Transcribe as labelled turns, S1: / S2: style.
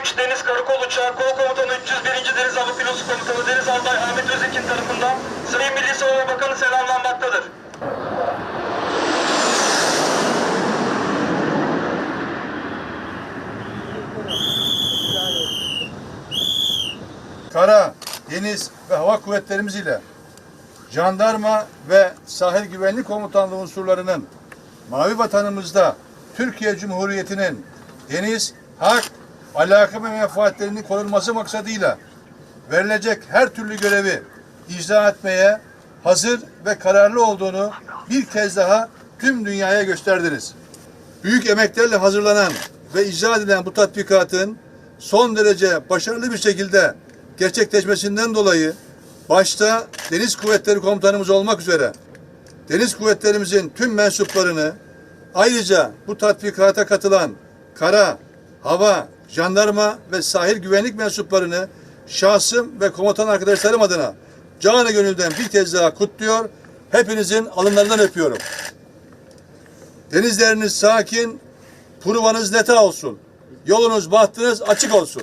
S1: 3 Deniz Karakol Uçağı Kol Komutanı 301. Deniz Hava Filosu Komutanı Deniz Albay Ahmet Özekin tarafından Sayın Milli Savunma Bakanı selamlanmaktadır.
S2: kara, deniz ve hava kuvvetlerimiz ile jandarma ve sahil güvenlik komutanlığı unsurlarının mavi vatanımızda Türkiye Cumhuriyeti'nin deniz, hak, alaka ve menfaatlerinin korunması maksadıyla verilecek her türlü görevi icra etmeye hazır ve kararlı olduğunu bir kez daha tüm dünyaya gösterdiniz. Büyük emeklerle hazırlanan ve icra edilen bu tatbikatın son derece başarılı bir şekilde gerçekleşmesinden dolayı başta Deniz Kuvvetleri Komutanımız olmak üzere Deniz Kuvvetlerimizin tüm mensuplarını ayrıca bu tatbikata katılan kara, hava, jandarma ve sahil güvenlik mensuplarını şahsım ve komutan arkadaşlarım adına canı gönülden bir kez daha kutluyor. Hepinizin alınlarından öpüyorum. Denizleriniz sakin, provanız neta olsun. Yolunuz, bahtınız açık olsun.